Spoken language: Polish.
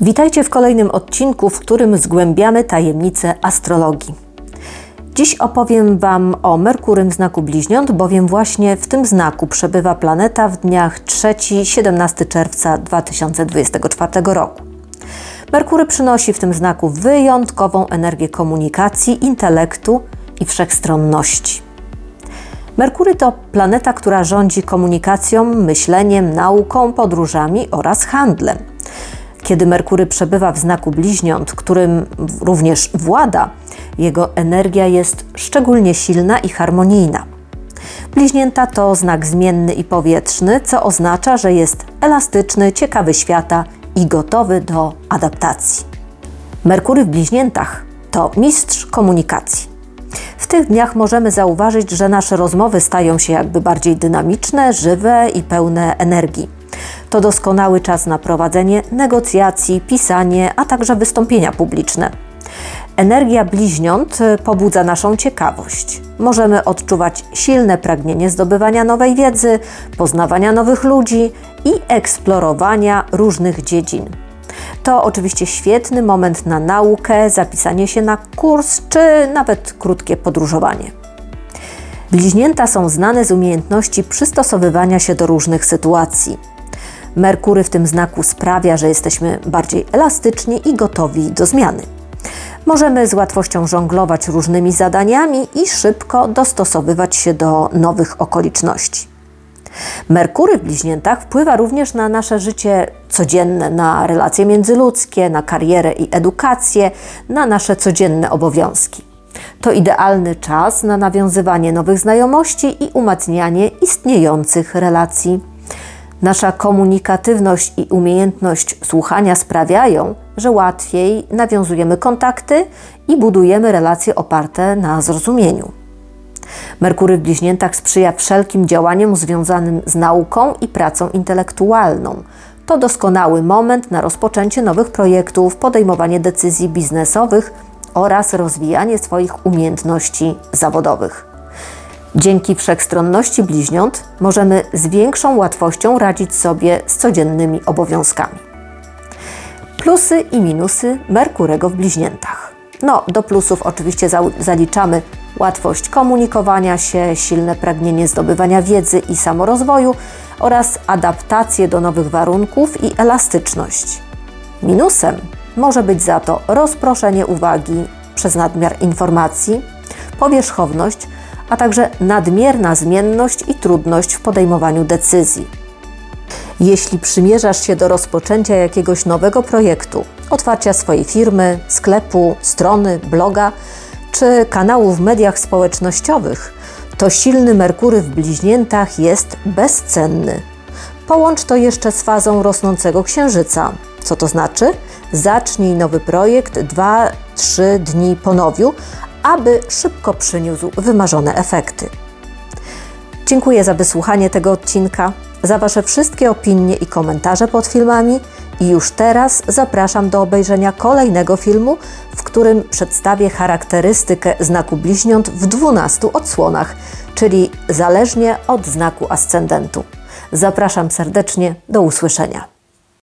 Witajcie w kolejnym odcinku, w którym zgłębiamy tajemnice astrologii. Dziś opowiem Wam o Merkurym w znaku bliźniąt, bowiem właśnie w tym znaku przebywa planeta w dniach 3-17 czerwca 2024 roku. Merkury przynosi w tym znaku wyjątkową energię komunikacji, intelektu i wszechstronności. Merkury to planeta, która rządzi komunikacją, myśleniem, nauką, podróżami oraz handlem. Kiedy Merkury przebywa w znaku bliźniąt, którym również włada, jego energia jest szczególnie silna i harmonijna. Bliźnięta to znak zmienny i powietrzny, co oznacza, że jest elastyczny, ciekawy świata i gotowy do adaptacji. Merkury w bliźniętach to mistrz komunikacji. W tych dniach możemy zauważyć, że nasze rozmowy stają się jakby bardziej dynamiczne, żywe i pełne energii. To doskonały czas na prowadzenie negocjacji, pisanie, a także wystąpienia publiczne. Energia bliźniąt pobudza naszą ciekawość. Możemy odczuwać silne pragnienie zdobywania nowej wiedzy, poznawania nowych ludzi i eksplorowania różnych dziedzin. To oczywiście świetny moment na naukę, zapisanie się na kurs czy nawet krótkie podróżowanie. Bliźnięta są znane z umiejętności przystosowywania się do różnych sytuacji. Merkury w tym znaku sprawia, że jesteśmy bardziej elastyczni i gotowi do zmiany. Możemy z łatwością żonglować różnymi zadaniami i szybko dostosowywać się do nowych okoliczności. Merkury w bliźniętach wpływa również na nasze życie codzienne, na relacje międzyludzkie, na karierę i edukację, na nasze codzienne obowiązki. To idealny czas na nawiązywanie nowych znajomości i umacnianie istniejących relacji. Nasza komunikatywność i umiejętność słuchania sprawiają, że łatwiej nawiązujemy kontakty i budujemy relacje oparte na zrozumieniu. Merkury w bliźniętach sprzyja wszelkim działaniom związanym z nauką i pracą intelektualną. To doskonały moment na rozpoczęcie nowych projektów, podejmowanie decyzji biznesowych oraz rozwijanie swoich umiejętności zawodowych. Dzięki wszechstronności bliźniąt możemy z większą łatwością radzić sobie z codziennymi obowiązkami. Plusy i minusy Merkurego w bliźniętach. No, do plusów oczywiście zaliczamy łatwość komunikowania się, silne pragnienie zdobywania wiedzy i samorozwoju oraz adaptację do nowych warunków i elastyczność. Minusem może być za to rozproszenie uwagi przez nadmiar informacji, powierzchowność, a także nadmierna zmienność i trudność w podejmowaniu decyzji. Jeśli przymierzasz się do rozpoczęcia jakiegoś nowego projektu, otwarcia swojej firmy, sklepu, strony, bloga czy kanału w mediach społecznościowych, to silny Merkury w bliźniętach jest bezcenny. Połącz to jeszcze z fazą rosnącego księżyca. Co to znaczy? Zacznij nowy projekt 2-3 dni po nowiu, aby szybko przyniósł wymarzone efekty. Dziękuję za wysłuchanie tego odcinka, za Wasze wszystkie opinie i komentarze pod filmami i już teraz zapraszam do obejrzenia kolejnego filmu, w którym przedstawię charakterystykę znaku bliźniąt w 12 odsłonach, czyli zależnie od znaku ascendentu. Zapraszam serdecznie, do usłyszenia.